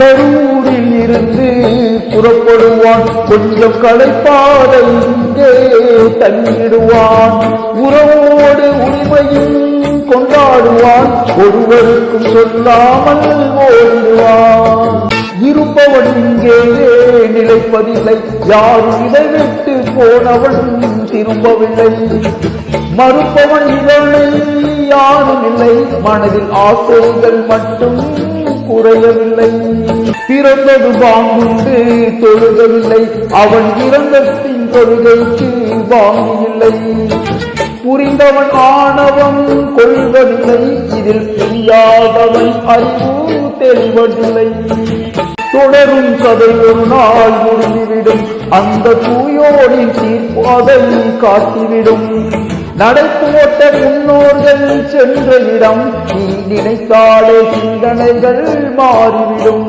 கரூரில் இருந்து புறப்படுவான். கொஞ்சம் களைப்பாதை இங்கே தங்கிடுவான் உறவோடு உண்மையும் கொண்டாடுவான். ஒருவருக்கும் சொல்லாமல் ஓடுவான் இருப்பவன் இங்கே நிலைப்பதில்லை. யாரும் இதை விட்டு போனவன் திரும்பவில்லை. மறுப்பவன் இவனை யாரும் இல்லை. மனதில் ஆசைகள் மட்டும் குறையவில்லை பிறந்தது பாங்குண்டு தொழுகவில்லை அவன் இறந்தத்தின் தொழுகைக்கு பாங்கில்லை புரிந்தவன் ஆணவம் கொள்வதில்லை. இதில் புரியாதவன் அறிவு தெளிவதில்லை. தொடரும் கதை ஒரு நாள் முடிந்துவிடும். அந்த தூயோனின் தீர்ப்பாதை காட்டிவிடும். நடைபோட்ட முன்னோர்கள் சென்ற இடம் நீ நினைத்தாலே சிந்தனைகள் மாறிவிடும்.